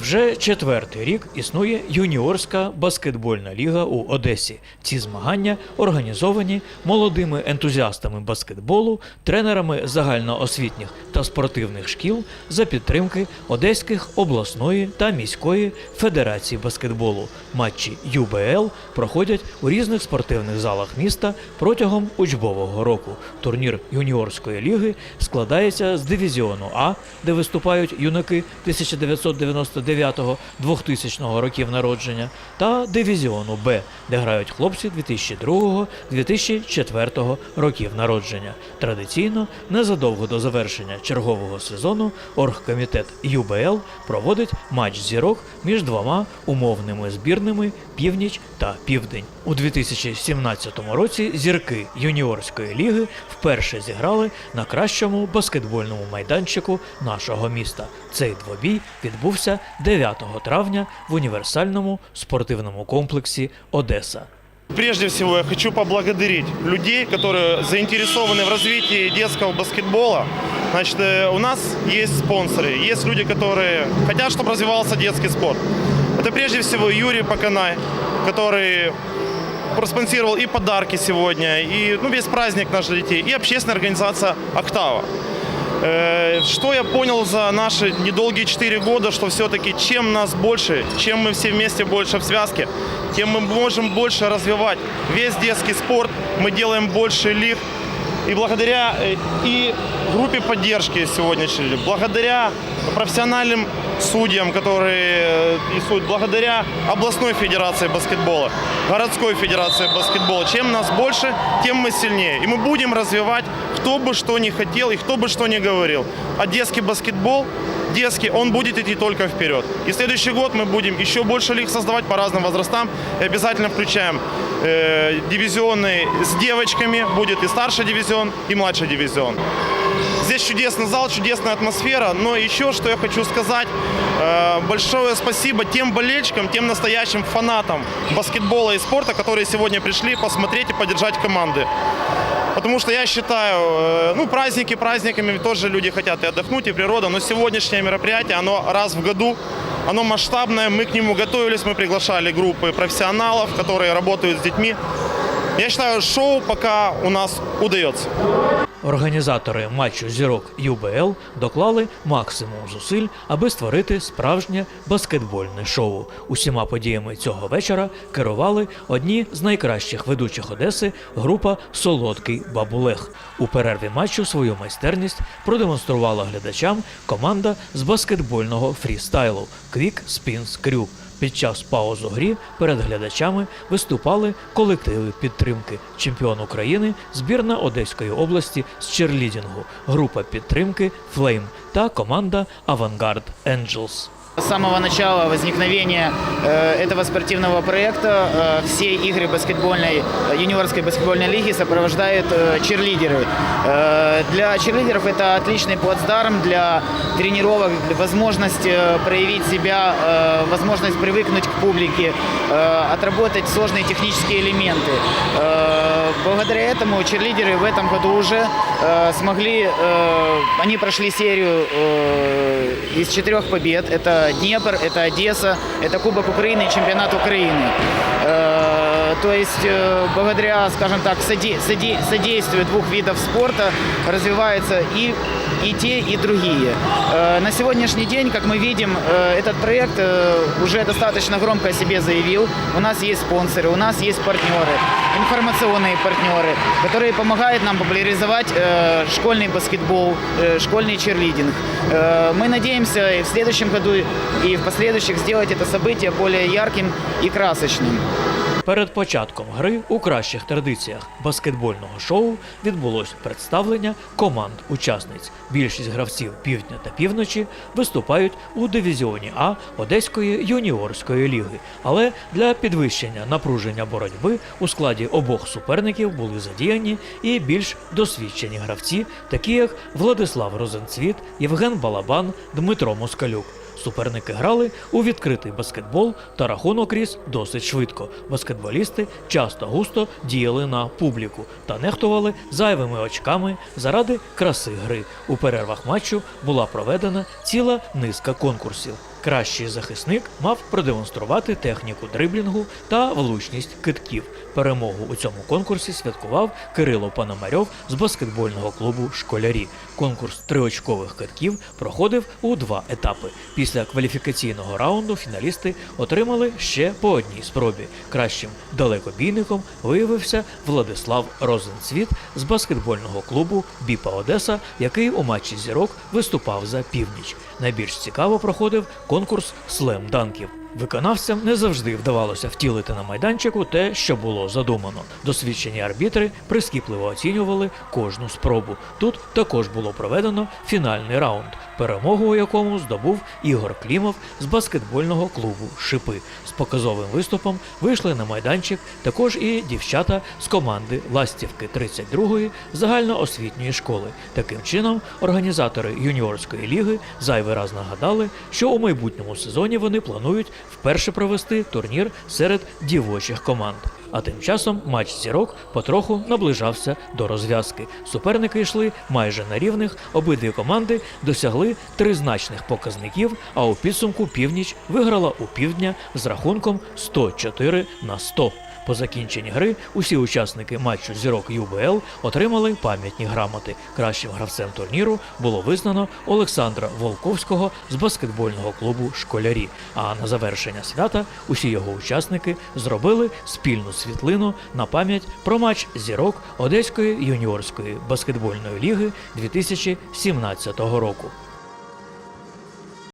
Вже четвертий рік існує юніорська баскетбольна ліга у Одесі. Ці змагання організовані молодими ентузіастами баскетболу, тренерами загальноосвітніх та спортивних шкіл за підтримки Одеських обласної та міської федерації баскетболу. Матчі ЮБЛ проходять у різних спортивних залах міста протягом учбового року. Турнір юніорської ліги складається з дивізіону А, де виступають юнаки 1999-2000 років народження, та дивізіону Б, де грають хлопці 2002-2004 років народження. Традиційно, незадовго до завершення чергового сезону, оргкомітет ЮБЛ проводить матч зірок між двома умовними збірними Північ та Південь. У 2017 році зірки юніорської ліги вперше зіграли на кращому баскетбольному майданчику нашого міста. Цей двобій відбувся 9 травня в універсальному спортивному комплексі Одеса. Прежде всего, я хочу поблагодарить людей, которые заинтересованы в развитии детского баскетбола. Значит, э, у нас есть спонсоры, есть люди, которые хотят, чтобы развивался детский спорт. Это прежде всего Юрий Поканай, который проспонсировал и подарки сегодня, и ну, весь праздник наших детей, и общественная организация «Октава». Э, Что я понял за наши недолгие 4 года, что все-таки чем нас больше, чем мы все вместе больше в связке, тем мы можем больше развивать весь детский спорт, мы делаем больше лиг. И благодаря э, и группе поддержки сегодняшней, благодаря профессиональным судьям, которые э, и суд, благодаря областной федерации баскетбола, городской федерации баскетбола, чем нас больше, тем мы сильнее. И мы будем развивать, кто бы что ни хотел и кто бы что ни говорил. А детский баскетбол, детский, он будет идти только вперед. И следующий год мы будем еще больше лиг создавать по разным возрастам. И обязательно включаем э, дивизионы с девочками, будет и старший дивизион, и младший дивизион. Здесь чудесный зал, чудесная атмосфера. Но еще что я хочу сказать, э, большое спасибо тем болельщикам, тем настоящим фанатам баскетбола и спорта, которые сегодня пришли посмотреть и поддержать команды. Потому что я считаю, э, ну, праздники праздниками тоже люди хотят и отдохнуть, и природа, но сегодняшнее мероприятие, оно раз в году, оно масштабное, мы к нему готовились, мы приглашали группы профессионалов, которые работают с детьми. Я считаю, шоу пока у нас удается. Організатори матчу зірок ЮБЛ доклали максимум зусиль, аби створити справжнє баскетбольне шоу. Усіма подіями цього вечора керували одні з найкращих ведучих Одеси група Солодкий Бабулех. У перерві матчу свою майстерність продемонструвала глядачам команда з баскетбольного фрістайлу Quick Spins Crew. Під час пауз у грі перед глядачами виступали колективи підтримки. Чемпіон України, збірна Одеської області з черлідінгу, група підтримки Флейм та команда Авангард Angels. С самого начала возникновения э, этого спортивного проекта э, все игры баскетбольной, э, юниорской баскетбольной лиги сопровождают черлидеры. Для черлидеров это отличный плацдарм для тренировок, возможность проявить себя, возможность привыкнуть к публике, отработать сложные технические элементы. Э, благодаря этому черлидеры в этом году уже э, смогли, э, они прошли серию э, из четырех побед. Это Днепр, это Одесса, это Кубок Украины и чемпионат Украины. То есть благодаря, скажем так, соде- соде- содействию двух видов спорта развиваются и, и те, и другие. Э, На сегодняшний день, как мы видим, э, этот проект э, уже достаточно громко о себе заявил. У нас есть спонсоры, у нас есть партнеры, информационные партнеры, которые помогают нам популяризовать школьный баскетбол, школьный черлидинг. Мы надеемся и в следующем году и в последующих сделать это событие более ярким и красочным. Перед початком гри у кращих традиціях баскетбольного шоу відбулось представлення команд учасниць. Більшість гравців півдня та півночі виступають у дивізіоні А Одеської юніорської ліги. Але для підвищення напруження боротьби у складі обох суперників були задіяні і більш досвідчені гравці, такі як Владислав Розенцвіт, Євген Балабан, Дмитро Москалюк. Суперники грали у відкритий баскетбол та рахунок ріс досить швидко. Баскетболісти часто густо діяли на публіку та нехтували зайвими очками заради краси гри. У перервах матчу була проведена ціла низка конкурсів. Кращий захисник мав продемонструвати техніку дриблінгу та влучність китків. Перемогу у цьому конкурсі святкував Кирило Пономарьов з баскетбольного клубу Школярі. Конкурс триочкових китків проходив у два етапи. Після кваліфікаційного раунду фіналісти отримали ще по одній спробі. Кращим далекобійником виявився Владислав Розенцвіт з баскетбольного клубу Біпа Одеса, який у матчі зірок виступав за північ. Найбільш цікаво проходив конкурс слем-данків. Виконавцям не завжди вдавалося втілити на майданчику те, що було задумано. Досвідчені арбітри прискіпливо оцінювали кожну спробу. Тут також було проведено фінальний раунд, перемогу у якому здобув Ігор Клімов з баскетбольного клубу Шипи. З показовим виступом вийшли на майданчик також і дівчата з команди Ластівки 32-ї загальноосвітньої школи. Таким чином, організатори юніорської ліги зайвий раз нагадали, що у майбутньому сезоні вони планують вперше провести турнір серед дівочих команд. А тим часом матч зірок потроху наближався до розв'язки. Суперники йшли майже на рівних. Обидві команди досягли тризначних показників. А у підсумку північ виграла у півдня з рахунком 104 на 100. По закінченні гри усі учасники матчу зірок ЮБЛ отримали пам'ятні грамоти. Кращим гравцем турніру було визнано Олександра Волковського з баскетбольного клубу Школярі. А на завершення свята усі його учасники зробили спільну світлину на пам'ять про матч зірок Одеської юніорської баскетбольної ліги 2017 року.